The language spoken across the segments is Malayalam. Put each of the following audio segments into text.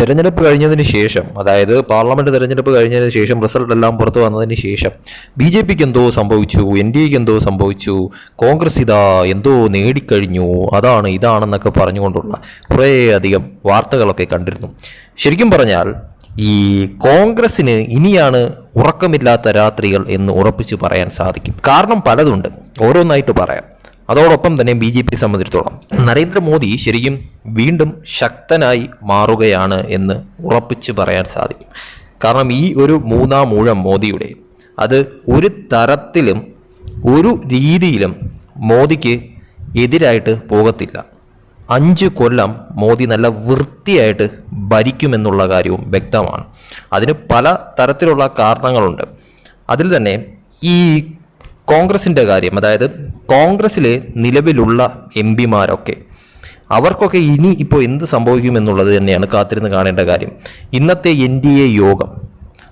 തെരഞ്ഞെടുപ്പ് കഴിഞ്ഞതിന് ശേഷം അതായത് പാർലമെന്റ് തെരഞ്ഞെടുപ്പ് കഴിഞ്ഞതിന് ശേഷം റിസൾട്ട് എല്ലാം പുറത്തു വന്നതിന് ശേഷം ബി ജെ പിക്ക് എന്തോ സംഭവിച്ചു എൻ ഡി എക്ക് എന്തോ സംഭവിച്ചു കോൺഗ്രസ് ഇതാ എന്തോ നേടിക്കഴിഞ്ഞു അതാണ് ഇതാണെന്നൊക്കെ പറഞ്ഞുകൊണ്ടുള്ള കുറേ അധികം വാർത്തകളൊക്കെ കണ്ടിരുന്നു. ശരിക്കും പറഞ്ഞാൽ ഈ കോൺഗ്രസ്സിന് ഇനിയാണ് ഉറക്കമില്ലാത്ത രാത്രികൾ എന്ന് ഉറപ്പിച്ച് പറയാൻ സാധിക്കും. കാരണം പലതുണ്ട്. ഓരോന്നായിട്ട് പറയാം. അതോടൊപ്പം തന്നെ ബി ജെ പി സംബന്ധിച്ചിടത്തോളം നരേന്ദ്രമോദി ശരിക്കും വീണ്ടും ശക്തനായി മാറുകയാണ് എന്ന് ഉറപ്പിച്ച് പറയാൻ സാധിക്കും. കാരണം ഈ ഒരു മൂന്നാം ഊഴം മോദിയുടെ അത് ഒരു തരത്തിലും ഒരു രീതിയിലും മോദിക്ക് എതിരായിട്ട് പോകത്തില്ല. അഞ്ച് കൊല്ലം മോദി നല്ല വൃത്തിയായിട്ട് ഭരിക്കുമെന്നുള്ള കാര്യവും വ്യക്തമാണ്. അതിന് പല തരത്തിലുള്ള കാരണങ്ങളുണ്ട്. അതിൽ തന്നെ ഈ കോൺഗ്രസിന്റെ കാര്യം അതായത് കോൺഗ്രസ്സിലെ നിലവിലുള്ള എം പിമാരൊക്കെ. അവർക്കൊക്കെ ഇനി ഇപ്പോൾ എന്ത് സംഭവിക്കുമെന്നുള്ളത് തന്നെയാണ് കാത്തിരുന്ന് കാണേണ്ട കാര്യം. ഇന്നത്തെ എൻ ഡി എ യോഗം.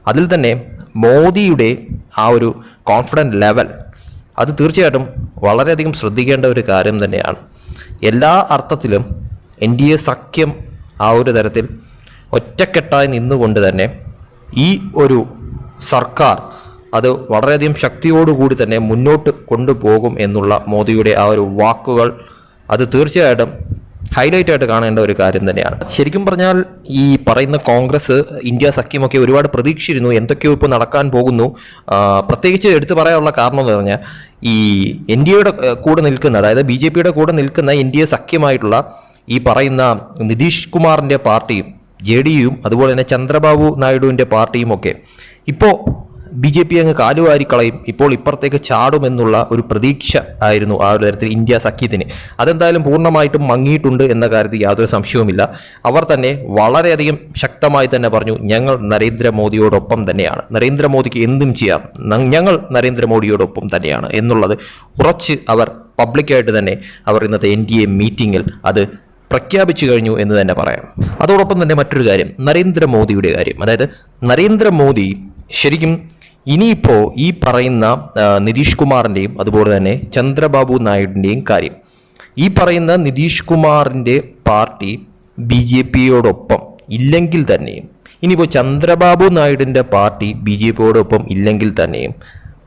അതിൽ തന്നെ മോദിയുടെ ആ ഒരു കോൺഫിഡന്റ് ലെവൽ അത് തീർച്ചയായിട്ടും വളരെയധികം ശ്രദ്ധിക്കേണ്ട ഒരു കാര്യം തന്നെയാണ്. എല്ലാ അർത്ഥത്തിലും എൻ ഡി എ സഖ്യം ആ ഒരു തരത്തിൽ ഒറ്റക്കെട്ടായി നിന്നുകൊണ്ട് തന്നെ ഈ ഒരു സർക്കാർ അത് വളരെയധികം ശക്തിയോടുകൂടി തന്നെ മുന്നോട്ട് കൊണ്ടുപോകും എന്നുള്ള മോദിയുടെ ആ ഒരു വാക്കുകൾ അത് തീർച്ചയായിട്ടും ഹൈലൈറ്റ് ആയിട്ട് കാണേണ്ട ഒരു കാര്യം തന്നെയാണ്. ശരിക്കും പറഞ്ഞാൽ ഈ പറയുന്ന കോൺഗ്രസ് ഇന്ത്യ സഖ്യമൊക്കെ ഒരുപാട് പ്രതീക്ഷിച്ചിരുന്നു എന്തൊക്കെയോ ഇപ്പോൾ നടക്കാൻ പോകുന്നു. പ്രത്യേകിച്ച് എടുത്തു പറയാനുള്ള കാരണം എന്ന് പറഞ്ഞാൽ ഈ എൻ ഡി എയുടെ കൂടെ നിൽക്കുന്ന അതായത് ബി ജെ പിയുടെ കൂടെ നിൽക്കുന്ന എൻ ഡി എ സഖ്യമായിട്ടുള്ള ഈ പറയുന്ന നിതീഷ് കുമാറിന്റെ പാർട്ടിയും ജെ ഡി യുവും അതുപോലെ തന്നെ ചന്ദ്രബാബു നായിഡുവിന്റെ പാർട്ടിയും ഒക്കെ ഇപ്പോൾ ബി ജെ പി അങ്ങ് കാലുവാരിക്കളയും ഇപ്പോൾ ഇപ്പുറത്തേക്ക് ചാടുമെന്നുള്ള ഒരു പ്രതീക്ഷ ആയിരുന്നു ആ ഒരു തരത്തിൽ ഇന്ത്യ സഖ്യത്തിന്. അതെന്തായാലും പൂർണമായിട്ടും മങ്ങിയിട്ടുണ്ട് എന്ന കാര്യത്തിൽ യാതൊരു സംശയവുമില്ല. അവർ തന്നെ വളരെയധികം ശക്തമായി തന്നെ പറഞ്ഞു ഞങ്ങൾ നരേന്ദ്രമോദിയോടൊപ്പം തന്നെയാണ്. നരേന്ദ്രമോദിക്ക് എന്തും ചെയ്യാം. ഞങ്ങൾ നരേന്ദ്രമോദിയോടൊപ്പം തന്നെയാണ്. എന്നുള്ളത് ഉറച്ച് അവർ പബ്ലിക്കായിട്ട് തന്നെ അവർ ഇന്നത്തെ എൻ ഡി എ മീറ്റിങ്ങിൽ അത് പ്രഖ്യാപിച്ചു കഴിഞ്ഞു എന്ന് തന്നെ പറയാം. അതോടൊപ്പം തന്നെ മറ്റൊരു കാര്യം നരേന്ദ്രമോദിയുടെ കാര്യം. അതായത് നരേന്ദ്രമോദി ശരിക്കും ഇനിയിപ്പോൾ ഈ പറയുന്ന നിതീഷ് കുമാറിന്റെയും അതുപോലെ തന്നെ ചന്ദ്രബാബു നായിഡുവിന്റെയും കാര്യം. ഈ പറയുന്ന നിതീഷ് കുമാറിന്റെ പാർട്ടി ബി ജെ പിയോടൊപ്പം ഇല്ലെങ്കിൽ തന്നെയും ഇനിയിപ്പോൾ ചന്ദ്രബാബു നായിഡുവിന്റെ പാർട്ടി ബി ജെ പിയോടൊപ്പം ഇല്ലെങ്കിൽ തന്നെയും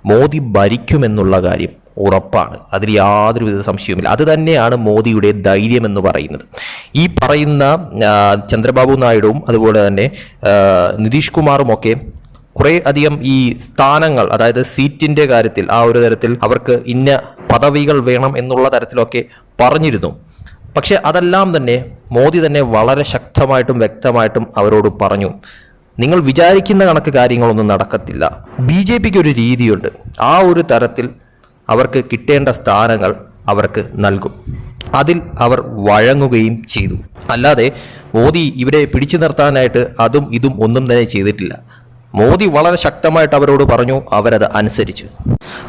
മോദി ഭരിക്കുമെന്നുള്ള കാര്യം ഉറപ്പാണ്. അതിൽ യാതൊരുവിധ സംശയവുമില്ല. അത് തന്നെയാണ് മോദിയുടെ ധൈര്യം എന്ന് പറയുന്നത്. ഈ പറയുന്ന ചന്ദ്രബാബു നായിഡുവും അതുപോലെ തന്നെ നിതീഷ് കുമാറും ഒക്കെ കുറേ അധികം ഈ സ്ഥാനങ്ങൾ അതായത് സീറ്റിന്റെ കാര്യത്തിൽ ആ ഒരു തരത്തിൽ അവർക്ക് ഇന്ന പദവികൾ വേണം എന്നുള്ള തരത്തിലൊക്കെ പറഞ്ഞിരുന്നു. പക്ഷെ അതെല്ലാം തന്നെ മോദി തന്നെ വളരെ ശക്തമായിട്ടും വ്യക്തമായിട്ടും അവരോട് പറഞ്ഞു. നിങ്ങൾ വിചാരിക്കുന്ന കണക്ക് കാര്യങ്ങളൊന്നും നടക്കത്തില്ല. ബി ജെ പിക്ക് ഒരു രീതിയുണ്ട്. ആ ഒരു തരത്തിൽ അവർക്ക് കിട്ടേണ്ട സ്ഥാനങ്ങൾ അവർക്ക് നൽകും. അതിൽ അവർ വഴങ്ങുകയും ചെയ്തു. അല്ലാതെ മോദി ഇവരെ പിടിച്ചു നിർത്താനായിട്ട് അതും ഇതും ഒന്നും തന്നെ ചെയ്തിട്ടില്ല. മോദി വളരെ ശക്തമായിട്ട് അവരോട് പറഞ്ഞു അവരത് അനുസരിച്ചു.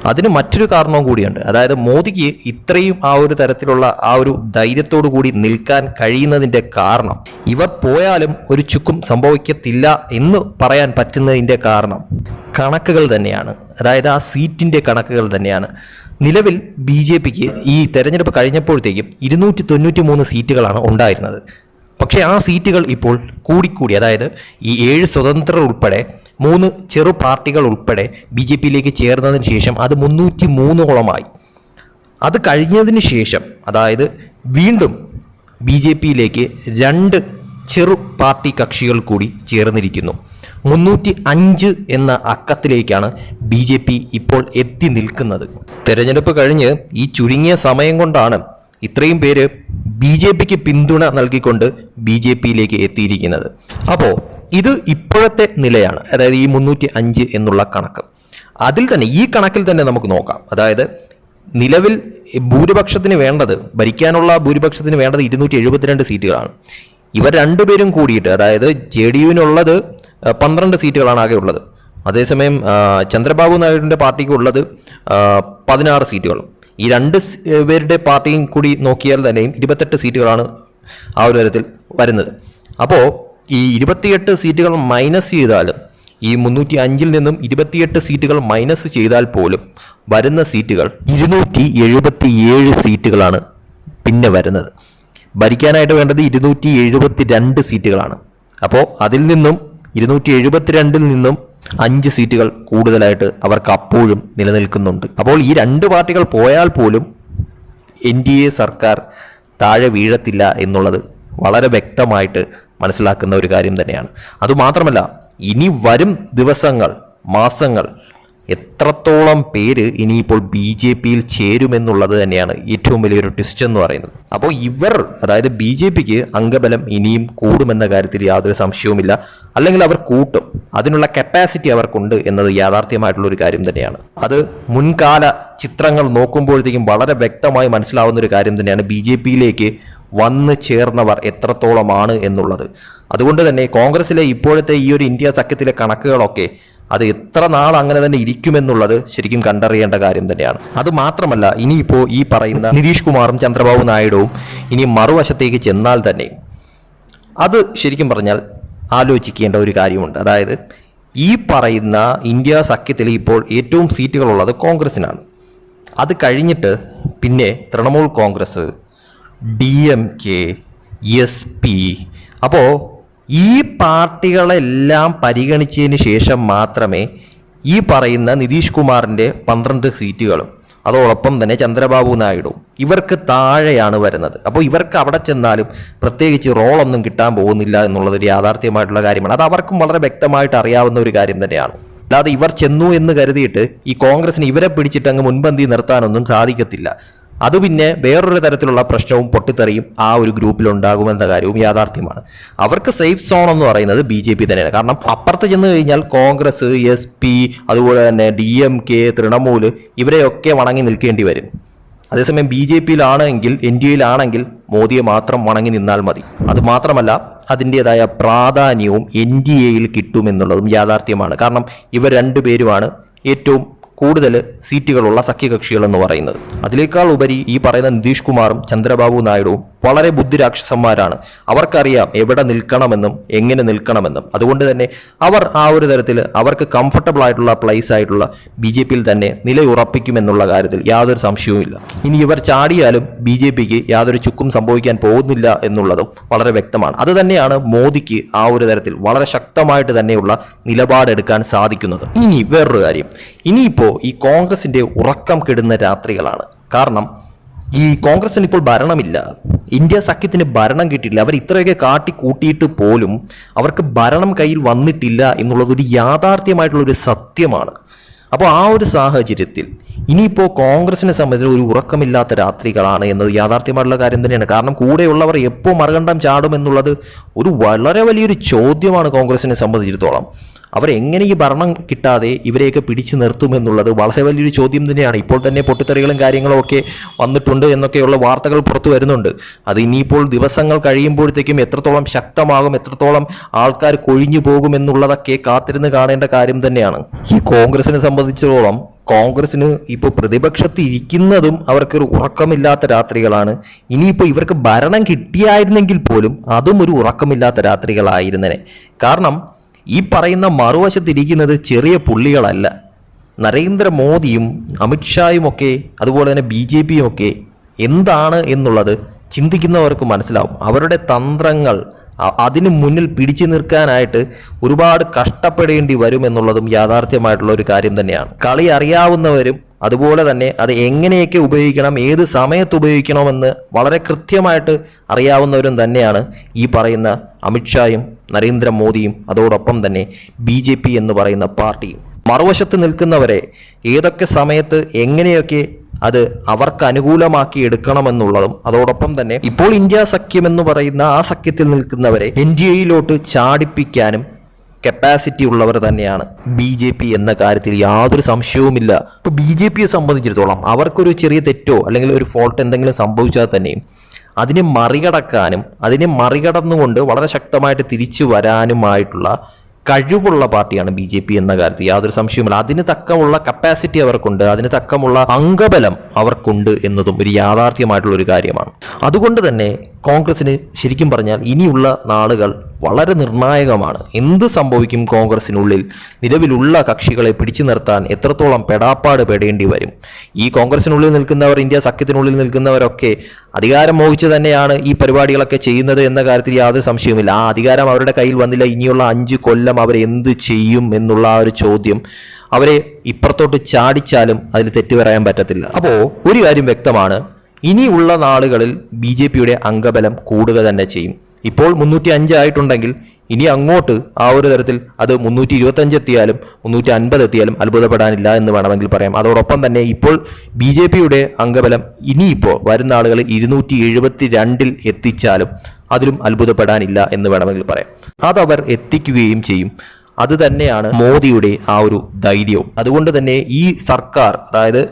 അതിന് മറ്റൊരു കാരണവും കൂടിയുണ്ട്. അതായത് മോദിക്ക് ഇത്രയും ആ ഒരു തരത്തിലുള്ള ആ ഒരു ധൈര്യത്തോടു കൂടി നിൽക്കാൻ കഴിയുന്നതിന്റെ കാരണം ഇവർ പോയാലും ഒരു ചുക്കും സംഭവിക്കത്തില്ല എന്ന് പറയാൻ പറ്റുന്നതിന്റെ കാരണം കണക്കുകൾ തന്നെയാണ്. അതായത് ആ സീറ്റിന്റെ കണക്കുകൾ തന്നെയാണ്. നിലവിൽ ബി ജെ പിക്ക് ഈ തെരഞ്ഞെടുപ്പ് കഴിഞ്ഞപ്പോഴത്തേക്കും ഇരുന്നൂറ്റി തൊണ്ണൂറ്റി മൂന്ന് സീറ്റുകളാണ് ഉണ്ടായിരുന്നത്. പക്ഷേ ആ സീറ്റുകൾ ഇപ്പോൾ കൂടിക്കൂടി. അതായത് ഈ ഏഴ് സ്വതന്ത്രർ ഉൾപ്പെടെ മൂന്ന് ചെറു പാർട്ടികൾ ഉൾപ്പെടെ ബി ജെ പിയിലേക്ക് ചേർന്നതിന് ശേഷം അത് മുന്നൂറ്റി മൂന്നോളമായി അത് കഴിഞ്ഞതിന് ശേഷം അതായത് വീണ്ടും ബി ജെ പിയിലേക്ക് രണ്ട് ചെറു പാർട്ടി കക്ഷികൾ കൂടി ചേർന്നിരിക്കുന്നു. മുന്നൂറ്റി അഞ്ച് എന്ന അക്കത്തിലേക്കാണ് ബി ജെ പി ഇപ്പോൾ എത്തി നിൽക്കുന്നത്. തെരഞ്ഞെടുപ്പ് കഴിഞ്ഞ് ഈ ചുരുങ്ങിയ സമയം കൊണ്ടാണ് ഇത്രയും പേര് ബി ജെ പിക്ക് പിന്തുണ നൽകിക്കൊണ്ട് ബി ജെ പിയിലേക്ക് എത്തിയിരിക്കുന്നത്. അപ്പോൾ ഇത് ഇപ്പോഴത്തെ നിലയാണ്. അതായത് ഈ മുന്നൂറ്റി അഞ്ച് എന്നുള്ള കണക്ക്. അതിൽ തന്നെ ഈ കണക്കിൽ തന്നെ നമുക്ക് നോക്കാം. അതായത് നിലവിൽ ഭൂരിപക്ഷത്തിന് വേണ്ടത് ഭരിക്കാനുള്ള ഭൂരിപക്ഷത്തിന് വേണ്ടത് ഇരുന്നൂറ്റി എഴുപത്തിരണ്ട് സീറ്റുകളാണ്. ഇവർ രണ്ടുപേരും കൂടിയിട്ട് അതായത് ജെ ഡി യുവിനുള്ളത് പന്ത്രണ്ട് സീറ്റുകളാണ് ആകെ ഉള്ളത്. അതേസമയം ചന്ദ്രബാബു നായിഡുവിന്റെ പാർട്ടിക്ക് ഉള്ളത് പതിനാറ് സീറ്റുകളും. ഈ രണ്ട് പേരുടെ പാർട്ടിയും കൂടി നോക്കിയാൽ തന്നെയും ഇരുപത്തെട്ട് സീറ്റുകളാണ് ആ ഒരു തരത്തിൽ വരുന്നത്. അപ്പോൾ ഈ ഇരുപത്തിയെട്ട് സീറ്റുകൾ മൈനസ് ചെയ്താലും ഈ മുന്നൂറ്റി അഞ്ചിൽ നിന്നും ഇരുപത്തിയെട്ട് സീറ്റുകൾ മൈനസ് ചെയ്താൽ പോലും വരുന്ന സീറ്റുകൾ ഇരുന്നൂറ്റി എഴുപത്തി ഏഴ് സീറ്റുകളാണ് പിന്നെ വരുന്നത്. ഭരിക്കാനായിട്ട് വേണ്ടത് ഇരുന്നൂറ്റി എഴുപത്തി രണ്ട് സീറ്റുകളാണ്. അപ്പോൾ അതിൽ നിന്നും ഇരുന്നൂറ്റി എഴുപത്തിരണ്ടിൽ നിന്നും അഞ്ച് സീറ്റുകൾ കൂടുതലായിട്ട് അവർക്ക് അപ്പോഴും നിലനിൽക്കുന്നുണ്ട്. അപ്പോൾ ഈ രണ്ട് പാർട്ടികൾ പോയാൽ പോലും എൻ ഡി എ സർക്കാർ താഴെ വീഴത്തില്ല എന്നുള്ളത് വളരെ വ്യക്തമായിട്ട് മനസ്സിലാക്കുന്ന ഒരു കാര്യം തന്നെയാണ്. അതുമാത്രമല്ല ഇനി വരും ദിവസങ്ങൾ മാസങ്ങൾ എത്രത്തോളം പേര് ഇനിയിപ്പോൾ ബി ജെ പിയിൽ ചേരുമെന്നുള്ളത് തന്നെയാണ് ഏറ്റവും വലിയൊരു ട്വിസ്റ്റ് എന്ന് പറയുന്നത്. അപ്പോൾ ഇവർ അതായത് ബി ജെ പിക്ക് അംഗബലം ഇനിയും കൂടുമെന്ന കാര്യത്തിൽ യാതൊരു സംശയവുമില്ല. അല്ലെങ്കിൽ അവർ കൂട്ടും. അതിനുള്ള കപ്പാസിറ്റി അവർക്കുണ്ട് എന്നത് യാഥാർത്ഥ്യമായിട്ടുള്ള ഒരു കാര്യം തന്നെയാണ്. അത് മുൻകാല ചിത്രങ്ങൾ നോക്കുമ്പോഴത്തേക്കും വളരെ വ്യക്തമായി മനസ്സിലാവുന്ന ഒരു കാര്യം തന്നെയാണ് ബി ജെ പിയിലേക്ക് വന്ന് ചേർന്നവർ എത്രത്തോളമാണ് എന്നുള്ളത്. അതുകൊണ്ട് തന്നെ കോൺഗ്രസിലെ ഇപ്പോഴത്തെ ഈ ഒരു ഇന്ത്യ സഖ്യത്തിലെ കണക്കുകളൊക്കെ അത് എത്ര നാൾ അങ്ങനെ തന്നെ ഇരിക്കുമെന്നുള്ളത് ശരിക്കും കണ്ടറിയേണ്ട കാര്യം തന്നെയാണ്. അത് മാത്രമല്ല ഇനിയിപ്പോൾ ഈ പറയുന്ന നിതീഷ് കുമാറും ചന്ദ്രബാബു നായിഡുവും ഇനി മറുവശത്തേക്ക് ചെന്നാൽ തന്നെ അത് ശരിക്കും പറഞ്ഞാൽ ആലോചിക്കേണ്ട ഒരു കാര്യമുണ്ട്. അതായത് ഈ പറയുന്ന ഇന്ത്യ സഖ്യത്തിൽ ഇപ്പോൾ ഏറ്റവും സീറ്റുകളുള്ളത് കോൺഗ്രസിനാണ്. അത് കഴിഞ്ഞിട്ട് പിന്നെ Trinamool Congress D M K S P അപ്പോൾ ഈ പാർട്ടികളെല്ലാം പരിഗണിച്ചതിന് ശേഷം മാത്രമേ ഈ പറയുന്ന നിതീഷ് കുമാറിന്റെ പന്ത്രണ്ട് സീറ്റുകളും അതോടൊപ്പം തന്നെ ചന്ദ്രബാബു നായിഡു ഇവർക്ക് താഴെയാണ് വരുന്നത്. അപ്പോൾ ഇവർക്ക് അവിടെ ചെന്നാലും പ്രത്യേകിച്ച് റോളൊന്നും കിട്ടാൻ പോകുന്നില്ല എന്നുള്ളതൊരു യാഥാർത്ഥ്യമായിട്ടുള്ള കാര്യമാണ്. അത് അവർക്കും വളരെ വ്യക്തമായിട്ട് അറിയാവുന്ന ഒരു കാര്യം തന്നെയാണ്. അല്ലാതെ ഇവർ ചെന്നു എന്ന് കരുതിയിട്ട് ഈ കോൺഗ്രസിന് ഇവരെ പിടിച്ചിട്ട് അങ്ങ് മുൻപന്തി നിർത്താനൊന്നും സാധിക്കത്തില്ല. അത് പിന്നെ വേറൊരു തരത്തിലുള്ള പ്രശ്നവും പൊട്ടിത്തെറിയും ആ ഒരു ഗ്രൂപ്പിൽ ഉണ്ടാകുമെന്ന കാര്യവും യാഥാർത്ഥ്യമാണ്. അവർക്ക് സേഫ് സോൺ എന്ന് പറയുന്നത് ബി ജെ പി തന്നെയാണ്. കാരണം അപ്പുറത്ത് ചെന്ന് കഴിഞ്ഞാൽ കോൺഗ്രസ് എസ് പി അതുപോലെ തന്നെ ഡി എം കെ തൃണമൂൽ ഇവരെയൊക്കെ വണങ്ങി നിൽക്കേണ്ടി വരും. അതേസമയം ബി ജെ പിയിലാണെങ്കിൽ എൻ ഡി എയിലാണെങ്കിൽ മോദിയെ മാത്രം വണങ്ങി നിന്നാൽ മതി. അതുമാത്രമല്ല അതിന്റെതായ പ്രാധാന്യവും എൻ ഡി എയിൽ കിട്ടുമെന്നുള്ളതും യാഥാർത്ഥ്യമാണ്. കാരണം ഇവർ രണ്ടുപേരുമാണ് ഏറ്റവും കൂടുതൽ സീറ്റുകളുള്ള സഖ്യകക്ഷികൾ എന്ന് പറയുന്നത്. അതിലേക്കാൾ ഉപരി ഈ പറയുന്ന നിതീഷ് കുമാറും ചന്ദ്രബാബു നായിഡുവും വളരെ ബുദ്ധിരാക്ഷസന്മാരാണ്. അവർക്കറിയാം എവിടെ നിൽക്കണമെന്നും എങ്ങനെ നിൽക്കണമെന്നും. അതുകൊണ്ട് തന്നെ അവർ ആ ഒരു തരത്തിൽ അവർക്ക് കംഫർട്ടബിൾ ആയിട്ടുള്ള പ്ലേസ് ആയിട്ടുള്ള ബി ജെ പിയിൽ തന്നെ നിലയുറപ്പിക്കുമെന്നുള്ള കാര്യത്തിൽ യാതൊരു സംശയവുമില്ല ഇനി ഇവർ ചാടിയാലും ബി ജെ പിക്ക് യാതൊരു ചുക്കും സംഭവിക്കാൻ പോകുന്നില്ല എന്നുള്ളതും വളരെ വ്യക്തമാണ്. അത് തന്നെയാണ് മോദിക്ക് ആ ഒരു തരത്തിൽ വളരെ ശക്തമായിട്ട് തന്നെയുള്ള നിലപാടെടുക്കാൻ സാധിക്കുന്നത്. ഇനി വേറൊരു കാര്യം. ഇനിയിപ്പോൾ ഈ കോൺഗ്രസിന്റെ ഉറക്കം കെടുന്ന രാത്രികളാണ്. കാരണം ഈ കോൺഗ്രസിന് ഇപ്പോൾ ഭരണമില്ല. ഇന്ത്യ സഖ്യത്തിന് ഭരണം കിട്ടിയിട്ടില്ല. അവർ ഇത്രയൊക്കെ കാട്ടി കൂട്ടിയിട്ട് പോലും അവർക്ക് ഭരണം കയ്യിൽ വന്നിട്ടില്ല എന്നുള്ളത് ഒരു യാഥാർത്ഥ്യമായിട്ടുള്ള ഒരു സത്യമാണ്. അപ്പോൾ ആ ഒരു സാഹചര്യത്തിൽ ഇനിയിപ്പോൾ കോൺഗ്രസിനെ സംബന്ധിച്ച് ഒരു ഉറക്കമില്ലാത്ത രാത്രികളാണ് എന്നത് യാഥാർത്ഥ്യമായിട്ടുള്ള കാര്യം തന്നെയാണ്. കാരണം കൂടെയുള്ളവർ എപ്പോൾ മറുകണ്ഠം ചാടും എന്നുള്ളത് ഒരു വളരെ വലിയൊരു ചോദ്യമാണ് കോൺഗ്രസിനെ സംബന്ധിച്ചിടത്തോളം. അവരെങ്ങനെ ഈ ഭരണം കിട്ടാതെ ഇവരെയൊക്കെ പിടിച്ചു നിർത്തുമെന്നുള്ളത് വളരെ വലിയൊരു ചോദ്യം തന്നെയാണ്. ഇപ്പോൾ തന്നെ പൊട്ടിത്തെറികളും കാര്യങ്ങളും ഒക്കെ വന്നിട്ടുണ്ട് എന്നൊക്കെയുള്ള വാർത്തകൾ പുറത്തു വരുന്നുണ്ട്. അത് ഇനിയിപ്പോൾ ദിവസങ്ങൾ കഴിയുമ്പോഴത്തേക്കും എത്രത്തോളം ശക്തമാകും എത്രത്തോളം ആൾക്കാർ കൊഴിഞ്ഞു പോകുമെന്നുള്ളതൊക്കെ കാത്തിരുന്ന് കാണേണ്ട കാര്യം തന്നെയാണ്. ഈ കോൺഗ്രസിനെ സംബന്ധിച്ചിടത്തോളം കോൺഗ്രസിന് ഇപ്പോൾ പ്രതിപക്ഷത്ത് ഇരിക്കുന്നതും അവർക്കൊരു ഉറക്കമില്ലാത്ത രാത്രികളാണ്. ഇനിയിപ്പോൾ ഇവർക്ക് ഭരണം കിട്ടിയായിരുന്നെങ്കിൽ പോലും അതും ഒരു ഉറക്കമില്ലാത്ത രാത്രികളായിരുന്നനെ. കാരണം ഈ പറയുന്ന മറുവശത്തിരിക്കുന്നത് ചെറിയ പുള്ളികളല്ല. നരേന്ദ്രമോദിയും അമിത്ഷായും ഒക്കെ അതുപോലെ തന്നെ ബി ജെ പിയും ഒക്കെ എന്താണ് എന്നുള്ളത് ചിന്തിക്കുന്നവർക്ക് മനസ്സിലാവും. അവരുടെ തന്ത്രങ്ങൾ അതിന് മുന്നിൽ പിടിച്ചു നിൽക്കാനായിട്ട് ഒരുപാട് കഷ്ടപ്പെടേണ്ടി വരും എന്നുള്ളതും യാഥാർത്ഥ്യമായിട്ടുള്ള ഒരു കാര്യം തന്നെയാണ്. കളി അറിയാവുന്നവരും അതുപോലെ തന്നെ അത് എങ്ങനെയൊക്കെ ഉപയോഗിക്കണം ഏത് സമയത്ത് ഉപയോഗിക്കണമെന്ന് വളരെ കൃത്യമായിട്ട് അറിയാവുന്നവരും തന്നെയാണ് ഈ പറയുന്ന അമിത്ഷായും നരേന്ദ്രമോദിയും അതോടൊപ്പം തന്നെ ബി എന്ന് പറയുന്ന പാർട്ടിയും. മറുവശത്ത് നിൽക്കുന്നവരെ ഏതൊക്കെ സമയത്ത് എങ്ങനെയൊക്കെ അത് അവർക്ക് അനുകൂലമാക്കി എടുക്കണമെന്നുള്ളതും അതോടൊപ്പം തന്നെ ഇപ്പോൾ ഇന്ത്യ സഖ്യം എന്ന് പറയുന്ന ആ സഖ്യത്തിൽ നിൽക്കുന്നവരെ എൻ ഡി എയിലോട്ട് ചാടിപ്പിക്കാനും കപ്പാസിറ്റി ഉള്ളവർ തന്നെയാണ് ബി ജെ പി എന്ന കാര്യത്തിൽ യാതൊരു സംശയവുമില്ല. ഇപ്പോൾ ബി ജെ പിയെ സംബന്ധിച്ചിടത്തോളം അവർക്കൊരു ചെറിയ തെറ്റോ അല്ലെങ്കിൽ ഒരു ഫോൾട്ട് എന്തെങ്കിലും സംഭവിച്ചാൽ തന്നെയും അതിനെ മറികടക്കാനും അതിനെ മറികടന്നുകൊണ്ട് വളരെ ശക്തമായിട്ട് തിരിച്ചു വരാനുമായിട്ടുള്ള കഴിവുള്ള പാർട്ടിയാണ് ബി ജെ പി എന്ന കാര്യത്തിൽ യാതൊരു സംശയവുമില്ല. അതിന് തക്കമുള്ള കപ്പാസിറ്റി അവർക്കുണ്ട് അതിന് തക്കമുള്ള അംഗബലം അവർക്കുണ്ട് എന്നതും ഒരു യാഥാർത്ഥ്യമായിട്ടുള്ള ഒരു കാര്യമാണ്. അതുകൊണ്ട് തന്നെ കോൺഗ്രസിന് ശരിക്കും പറഞ്ഞാൽ ഇനിയുള്ള നാളുകൾ വളരെ നിർണായകമാണ്. എന്ത് സംഭവിക്കും കോൺഗ്രസിനുള്ളിൽ? നിലവിലുള്ള കക്ഷികളെ പിടിച്ചു നിർത്താൻ എത്രത്തോളം പെടാപ്പാട് പെടേണ്ടി വരും? ഈ കോൺഗ്രസിനുള്ളിൽ നിൽക്കുന്നവർ ഇന്ത്യ സഖ്യത്തിനുള്ളിൽ നിൽക്കുന്നവരൊക്കെ അധികാരം മോഹിച്ച് തന്നെയാണ് ഈ പരിപാടികളൊക്കെ ചെയ്യുന്നത് എന്ന കാര്യത്തിൽ യാതൊരു സംശയവുമില്ല. ആ അധികാരം അവരുടെ കയ്യിൽ വന്നില്ല ഇനിയുള്ള അഞ്ച് കൊല്ലം അവർ എന്ത് ചെയ്യും എന്നുള്ള ആ ഒരു ചോദ്യം അവരെ ഇപ്പുറത്തോട്ട് ചാടിച്ചാലും അതിൽ തെറ്റു പറയാൻ പറ്റത്തില്ല. അപ്പോൾ ഒരു കാര്യം വ്യക്തമാണ് ഇനിയുള്ള നാളുകളിൽ ബി ജെ പിയുടെ അംഗബലം കൂടുക തന്നെ ചെയ്യും. ഇപ്പോൾ മുന്നൂറ്റി അഞ്ച് ആയിട്ടുണ്ടെങ്കിൽ ഇനി അങ്ങോട്ട് ആ ഒരു തരത്തിൽ അത് മുന്നൂറ്റി ഇരുപത്തഞ്ച് എത്തിയാലും മുന്നൂറ്റി അൻപത് എത്തിയാലും അത്ഭുതപ്പെടാനില്ല എന്ന് വേണമെങ്കിൽ പറയാം. അതോടൊപ്പം തന്നെ ഇപ്പോൾ ബി ജെ പിയുടെ അംഗബലം ഇനിയിപ്പോൾ വരുന്ന ആളുകൾ ഇരുന്നൂറ്റി എഴുപത്തി രണ്ടിൽ എത്തിച്ചാലും അതിലും അത്ഭുതപ്പെടാനില്ല എന്ന് വേണമെങ്കിൽ പറയാം. അതവർ എത്തിക്കുകയും ചെയ്യും. അത് തന്നെയാണ് മോദിയുടെ ആ ഒരു ധൈര്യവും. അതുകൊണ്ട് തന്നെ ഈ സർക്കാർ അതായത്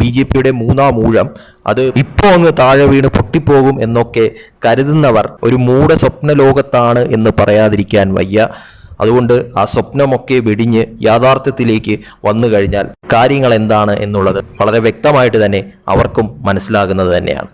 ബി ജെ പിയുടെ മൂന്നാം ഊഴം അത് ഇപ്പോൾ അങ്ങ് താഴെ വീണ് പൊട്ടിപ്പോകും എന്നൊക്കെ കരുതുന്നവർ ഒരു മൂട സ്വപ്ന ലോകത്താണ് എന്ന് പറയാതിരിക്കാൻ വയ്യ. അതുകൊണ്ട് ആ സ്വപ്നമൊക്കെ വെടിഞ്ഞ് യാഥാർത്ഥ്യത്തിലേക്ക് വന്നു കഴിഞ്ഞാൽ കാര്യങ്ങൾ എന്താണ് എന്നുള്ളത് വളരെ വ്യക്തമായിട്ട് തന്നെ അവർക്കും മനസ്സിലാകുന്നത് തന്നെയാണ്.